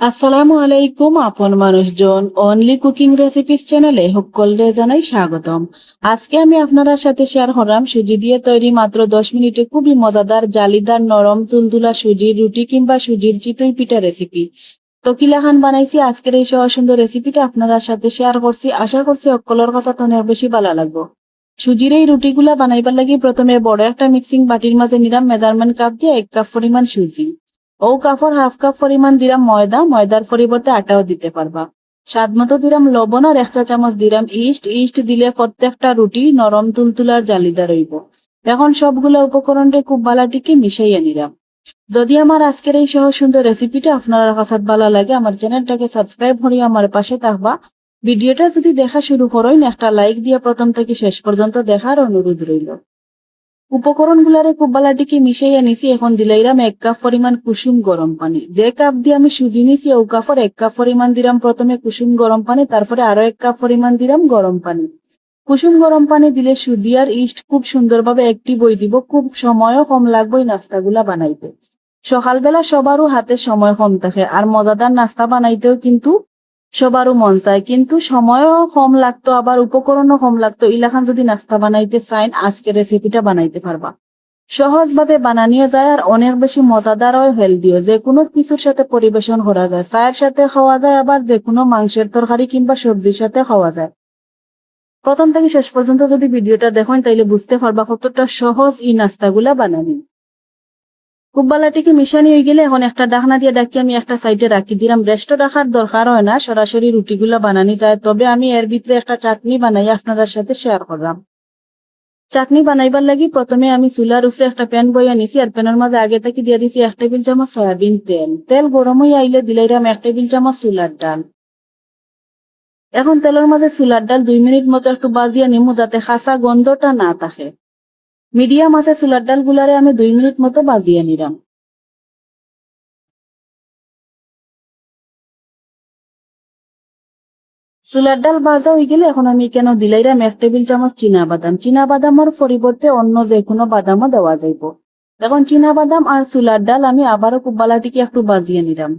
আসসালামু আলাইকুম, আপন মানুষজন। অনলি কুকিং রেসিপিস চ্যানেলে সকলরে জানাই স্বাগতম। আজকে আমি আপনার সাথে শেয়ার করলাম সুজি দিয়ে তৈরি মাত্র দশ মিনিটে খুবই মজাদার, জালিদার, নরম, তুলতুলা সুজির রুটি কিংবা সুজির চিতই পিঠা রেসিপি তো কিলাখান বানাইছি? আজকের এই সহ সুন্দর রেসিপিটা আপনার সাথে শেয়ার করছি। আশা করছি অকলর কথা তো বেশি ভালো লাগবো। সুজির এই রুটিগুলা বানাইবার লাগি প্রথমে বড় একটা মিক্সিং বাটির মাঝে নিলাম মেজারমেন্ট কাপ দিয়ে এক কাপ পরিমাণ সুজি। ও কাপড় হাফ কাপ পরিমাণ দিলাম ময়দা ময়দার পরিবর্তে আটাও দিতে পারবা স্বাদ মতো দিলাম লবণ আর এক চা চামচ দিলাম ইস্ট ইস্ট দিলে প্রত্যেকটা রুটি নরম তুলতুলার জালিদার রইব এখন সবগুলো উপকরণটা খুব ভালাটিকে মিশাইয়া নিলাম যদি আমার আজকের এই সহ সুন্দর রেসিপিটা আপনার কাছে ভালো লাগে আমার চ্যানেলটাকে সাবস্ক্রাইব করিয়ে আমার পাশে থাকবা। ভিডিওটা যদি দেখা শুরু করেন একটা লাইক দিয়ে প্রথম থেকে শেষ পর্যন্ত দেখার অনুরোধ রইল উপকরণ গুলারে খুব বালাটিকে মিশাইয়া নিছি এখন দিলাইরাম এক কাপ পরিমাণ কুসুম গরম পানি। যে কাপ দিয়ে আমি সুজি নিছি ও কাপর এক কাপ পরিমাণ দিলাম প্রথমে কুসুম গরম পানি, তারপরে আরও এক কাপ পরিমাণ দিলাম গরম পানি। কুসুম গরম পানি দিলে সুজি আর ইস্ট খুব সুন্দরভাবে একটি বই দিব, খুব সময়ও কম লাগবে নাস্তাগুলা বানাইতে। সকালবেলা সবারও হাতে সময় কম থাকে, আর মজাদার নাস্তা বানাইতেও কিন্তু সবারও মন চায়, কিন্তু সময়ও কম লাগতো, আবার উপকরণও কম লাগতো। ইলাখান যদি নাস্তা বানাইতে চাইন আজকে রেসিপিটা বানাইতে পারবা। সহজভাবে বানানিও যায় আর অনেক বেশি মজাদার ও হেলদিও যে কোনো কিছুর সাথে পরিবেশন করা যায়। চায়ের সাথে খাওয়া যায়, আবার যে কোনো মাংসের তরকারি কিংবা সবজির সাথে খাওয়া যায়। প্রথম থেকে শেষ পর্যন্ত যদি ভিডিওটা দেখেন, তাইলে বুঝতে পারবা কতটা সহজ এই নাস্তাগুলা বানানি। খুব বালাটিকে মিশানি হয়ে গেলে এখন একটা ডাকনা দিয়ে ডাকি আমি একটা সাইডে রাখি। দিলাম রেস্ট রাখার দরকার হয় না, সরাসরি রুটিগুলা বানানি যায়। তবে আমি এর ভিতরে একটা চাটনি বানাই আপনার সাথে শেয়ার করলাম। চাটনি বানাইবার লাগি প্রথমে আমি চুলার উপরে একটা প্যান বইয়া নিছি, আর প্যানের মাঝে আগে থেকে দিয়ে দিছি এক টেবিল চামচ সয়াবিন তেল। তেল গরম হয়ে আইলে দিলাইরাম এক টেবিল চামচ চুলার ডাল। এখন তেলের মাঝে চুলার ডাল দুই মিনিট মতো একটু বাজিয়া নিমু যাতে খাসা গন্ধটা না থাকে। মিডিয়াম আছে চুলার ডাল গুলারে আমি দুই মিনিট মতো বাজিয়ে নিলাম। চুলার ডাল ভাজা হয়ে গেলে এখন আমি কেন দিলাইরাম এক টেবিল চামচ চীনা বাদাম। চীনা বাদামের পরিবর্তে অন্য যে কোনো বাদামও দেওয়া যাইব। এখন চীনা বাদাম আর চুলার ডাল আমি আবারও খুব বালাটিকে একটু বাজিয়ে নিলাম।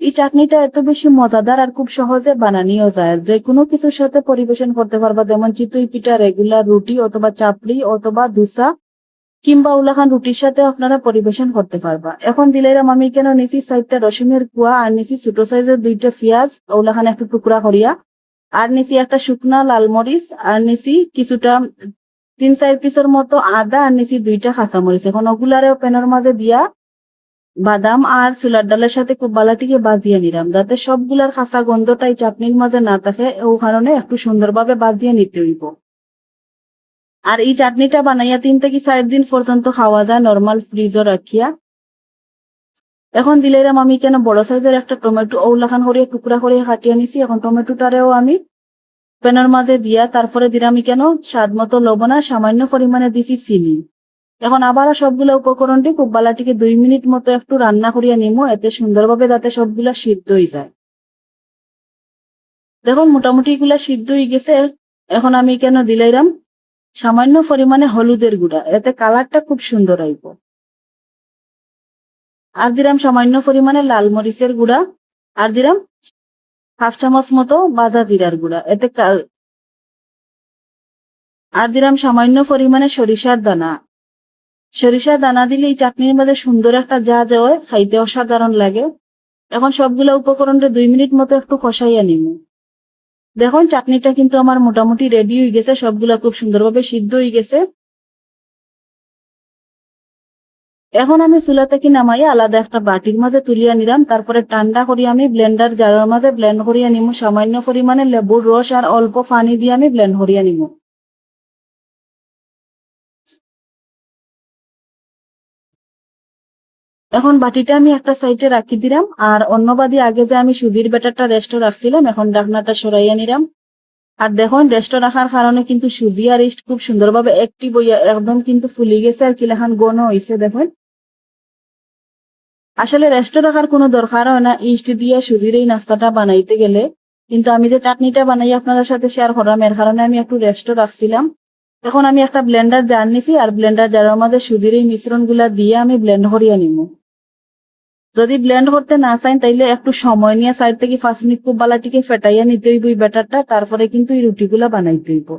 এই চাটনিটা এত বেশি মজাদার আর খুব সহজে বানানিও যায়। যে কোনো কিছুর সাথে পরিবেশন করতে পারবা, যেমন চিতই পিঠা রেগুলার রুটি অথবা চাপড়ি অথবা দুসা কিংবা উলাখান রুটির সাথে আপনারা পরিবেশন করতে পারবা। এখন দিলাইরাম, আমি কেন নিছি সাইডটা রসুনের কুয়া আর নিছি ছোট সাইজের দুইটা পেঁয়াজ ওলাখান একটু টুকরা করিয়া আর নিছি একটা শুকনা লাল মরিচ, আর নিচি কিছুটা তিন চার পিসের মতো আদা, আর নিছি দুইটা কাঁচামরিচ। এখন ওগুলারে প্যানের মাঝে দিয়া বাদাম আর চুলার ডালের সাথে খুব বালাটিকে বাজিয়ে নিলাম, যাতে সবগুলার খাসা গন্ধটা এই চাটনির মাঝে না থাকে, ও কারণে একটু সুন্দরভাবে বাজিয়ে নিতে হইব। আর এই চাটনিটা বানাইয়া তিন থেকে চার দিন পর্যন্ত খাওয়া যায় নর্মাল ফ্রিজও রাখিয়া। এখন দিলাইরাম আমি কেন বড় সাইজের একটা টমেটো ওলাখান করিয়া টুকরা করিয়া কাটিয়ে নিছি, এখন টমেটোটারেও আমি প্যানের মাঝে দিয়া, তারপরে দিলাম কেন? স্বাদ মতো লবণ আর সামান্য পরিমাণে দিছি চিনি। এখন আবারও সবগুলো উপকরণটি খুব বালাটিকে দুই মিনিট মতো একটু রান্না করিয়া নিমো, এতে সুন্দরভাবে যাতে সবগুলা সিদ্ধ হয়ে যায়। দেখুন, মোটামুটি এগুলা সিদ্ধ হয়ে গেছে। এখন আমি কেন দিলাইরাম সামান্য পরিমাণে হলুদের গুঁড়া, এতে কালারটা খুব সুন্দর আইব আর দিলাম সামান্য পরিমাণে লাল মরিচের গুঁড়া, আর দিলাম হাফ চামচ মতো বাজা জিরার গুঁড়া, এতে আর দিলাম সামান্য পরিমাণে সরিষার দানা সরিষার দানা দিলে এই চাটনির মধ্যে সুন্দর একটা যা যায় খাইতে অসাধারণ লাগে। এখন সবগুলা উপকরণটা দুই মিনিট মতো একটু কষাইয়া নিব। দেখুন, চাটনিটা কিন্তু আমার মোটামুটি রেডি হয়ে গেছে, সবগুলা খুব সুন্দরভাবে সিদ্ধ হয়ে গেছে। এখন আমি চুলা থেকে নামাইয়া আলাদা একটা বাটির মাঝে তুলিয়া নিলাম, তারপরে ঠান্ডা করি আমি ব্লেন্ডার জারের মাঝে ব্লেন্ড করিয়া নিমু, সামান্য পরিমাণে লেবুর রস আর অল্প পানি দিয়ে আমি ব্লেন্ড করিয়া নিমু এখন বাটিটা আমি একটা সাইডে রাখি দিলাম, আর অন্য বাদি আগে যে আমি সুজির ব্যাটারটা রেস্ট রাখছিলাম, এখন ডাকনাটা সরাইয়া নিলাম। আর দেখুন রেস্ট রাখার কারণে কিন্তু সুজি আর ইস্ট খুব সুন্দরভাবে একটি বইয়া একদম কিন্তু ফুলি গেছে আর কিলাখান গণ হয়েছে দেখুন। আসলে রেস্ট রাখার কোনো দরকার হয় না ইস্ট দিয়ে সুজির এই নাস্তাটা বানাইতে গেলে। কিন্তু আমি যে চাটনিটা বানাই আপনার সাথে শেয়ার করলাম এর কারণে আমি একটু রেস্ট রাখছিলাম। এখন আমি একটা ব্লেন্ডার জার নিছি, আর ব্লেন্ডার জারের মধ্যে সুজির এই মিশ্রণগুলা দিয়ে আমি ব্লেন্ড করিয়া নিব যদি ব্লেন্ড করতে না চাই, তাইলে একটু সময় নিয়ে সাইড থেকে পাঁচ মিনিট খুব বালাটিকে ফেটাইয়া নিতে হইব ব্যাটারটা তারপরে কিন্তু এই রুটিগুলা বানাইতে হইব।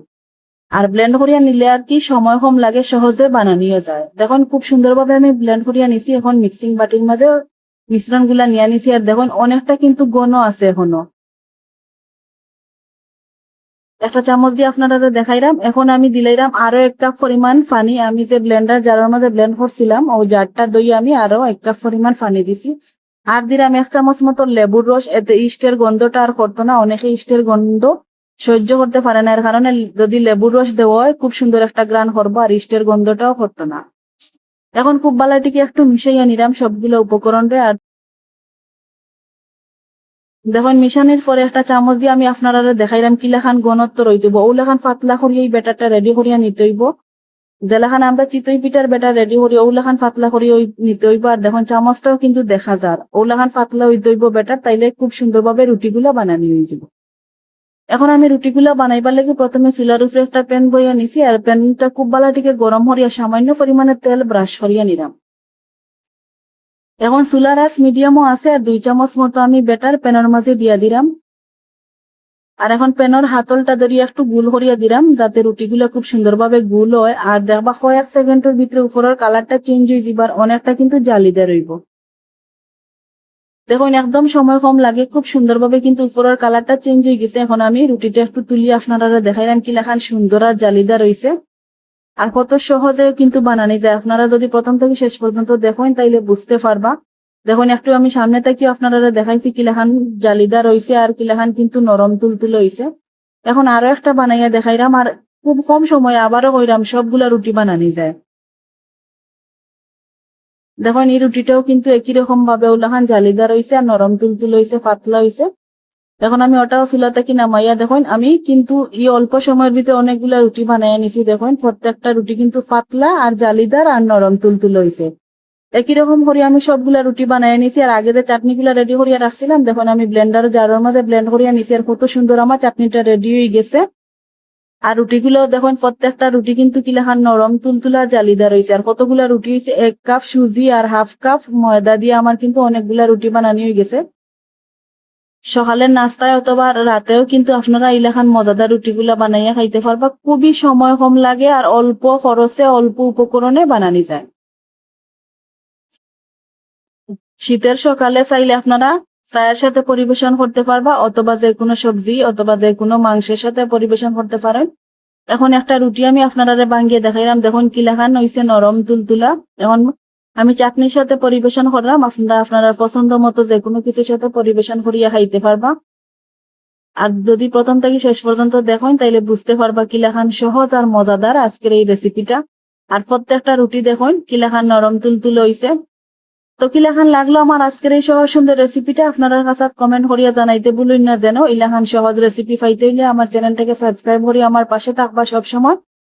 আর ব্লেন্ড করিয়া নিলে আর কি সময় কম লাগে, সহজে বানানিও যায়। দেখুন, খুব সুন্দরভাবে আমি ব্লেন্ড করিয়া নিছি, এখন মিক্সিং বাটির মাঝে মিশ্রণগুলা নিয়ে নিছি, আর দেখুন, অনেকটা কিন্তু গণ আছে এখনও। একটা চামচ দিয়ে আপনারা দেখাইলাম। এখন আমি দিলাইলাম আরও এক কাপ পরিমাণ পানি। আমি যে ব্লেন্ডার জারের মাঝে ব্লেন্ড করছিলাম ওই জারটা দই আমি আরও এক কাপ পরিমাণ পানি দিছি। আর দিলাম এক চামচ মতো লেবুর রস। এতে ইস্টের গন্ধটা আর করতো না। অনেকে ইস্টের গন্ধ সহ্য করতে পারে না। এর কারণে যদি লেবুর রস দেওয়া হয়, খুব সুন্দর একটা গ্রান করব। আর ইস্টের গন্ধটাও করতো না। এখন খুব বালাটিকে একটু মিশাইয়া নিলাম সবগুলো উপকরণরে আর দেখুন, মিশানির পরে একটা চামচ দিয়ে আমি আপনারা দেখাইলাম কিলাখান গণত্ব রইতব ওলাখান পাতলা করিয়া এই বেটারটা রেডি করিয়া নিতে হইব। জেলাখান আমরা চিতই পিঠার বেটার রেডি করি ওলাখান পাতলা করিয়া ওই নিতে হইব। আর দেখুন, চামচটাও কিন্তু দেখা যার। ওলাখান পাতলা হইতে হইব বেটার, তাইলে খুব সুন্দরভাবে রুটিগুলা বানানি হয়ে যাব। এখন আমি রুটিগুলা বানাইবার লাগি প্রথমে চুলার উপরে একটা প্যান বইয়া নিছি। আর প্যানটা খুব বালাটিকে গরম হরিয়া সামান্য পরিমাণে তেল ব্রাশ করিয়া নিলাম। এখন আঁচ মিডিয়ামও আছে আর দুই চামচ মতো আমি বেটার প্যানের মাঝে দিয়া দিলাম আর এখন প্যানের হাতলটা ধরিয়া একটু গুল করিয়া দিলাম যাতে রুটিগুলো খুব সুন্দরভাবে গুল হয়। আর দেখবা কয়েক সেকেন্ডের ভিতরে উপরের কালারটা চেঞ্জ হয়ে যাবার অনেকটা কিন্তু জালিদা রইব দেখুন একদম সময় কম লাগে, খুব সুন্দরভাবে কিন্তু উপরের কালারটা চেঞ্জ হয়ে গেছে। এখন আমি রুটিটা একটু তুলিয়ে আপনারা দেখাইলাম কি লেখান সুন্দর আর জালিদা রয়েছে আর কত সহজে কিন্তু বানানি যায়। আপনারা যদি প্রথম থেকে শেষ পর্যন্ত দেখেন, তাইলে বুঝতে পারবা। দেখুন, একটু আমি সামনে থেকেও আপনারা দেখাইছি কিলাখান জালিদার হইছে আর কিলাখান কিন্তু নরম তুলতুল হইছে। এখন আরও একটা বানাইয়া দেখাইলাম আর খুব কম সময় আবারও কইরাম, সবগুলা রুটি বানানি যায়। দেখুন, এই রুটিটাও কিন্তু একই রকম ভাবে ওলাখান জালিদার হইছে আর নরম তুলতুল হইছে, পাতলা হইছে। এখন আমি ওটাও চুলা থেকে নামাইয়া দেখুন, আমি কিন্তু ই অল্প সময়ের ভিতরে অনেকগুলা রুটি বানাইয়া নিছি দেখুন, প্রত্যেকটা রুটি কিন্তু পাতলা আর জালিদার আর নরম তুলতুল হইছে। একই রকম করে আমি সবগুলা রুটি বানাইয়া নিছি আর আগে যে চাটনিগুলা রেডি করিয়া রাখছিলাম, দেখুন, আমি ব্লেন্ডার জারের মাঝে ব্লেন্ড করিয়া নিছি আর কত সুন্দর আমার চাটনিটা রেডি হয়ে গেছে। আর রুটিগুলো, দেখুন, প্রত্যেকটা রুটি কিন্তু কিলাখান নরম তুলতুলা আর জালিদার হয়েছে আর কতগুলা রুটি হয়েছে এক কাপ সুজি আর হাফ কাপ ময়দা দিয়ে আমার কিন্তু অনেকগুলা রুটি বানানি হয়ে গেছে। সকালের নাস্তায় অথবা রাতেও কিন্তু আপনারা ইলাখান মজাদার রুটিগুলা বানাইয়া খাইতে পারবা। খুবই সময় কম লাগে আর অল্প খরচে, অল্প উপকরণে বানানি যায়। শীতের সকালে চাইলে আপনারা চায়ের সাথে পরিবেশন করতে পারবা, অথবা যে কোনো সবজি অথবা যে কোনো মাংসের সাথে পরিবেশন করতে পারেন। এখন একটা রুটি আমি আপনারা ভাঙ্গিয়ে দেখাইলাম। দেখুন কিলাখান হইছে নরম, তুলতুলা। এখন আমি চাটনির সাথে পরিবেশন করলাম। আপনারা আপনারা পছন্দ মতো যে কোনো কিছুর সাথে পরিবেশন করিয়া খাইতে পারবা। আর যদি প্রথম থেকে শেষ পর্যন্ত দেখেন, তাইলে বুঝতে পারবা কিলাখান সহজ আর মজাদার আজকের এই রেসিপিটা আর প্রত্যেকটা রুটি দেখুন, কিলাখান নরম তুলতুল হইছে। তো কিলাখান লাগল আমার আজকের এই সহজ সুন্দর রেসিপিটা আপনারা কাছে কমেন্ট করিয়া জানাইতে ভুলুন না যেন। ইলাখান সহজ রেসিপি পাইতে হইলে আমার চ্যানেলটাকে সাবস্ক্রাইব করি আমার পাশে থাকবা সব সময়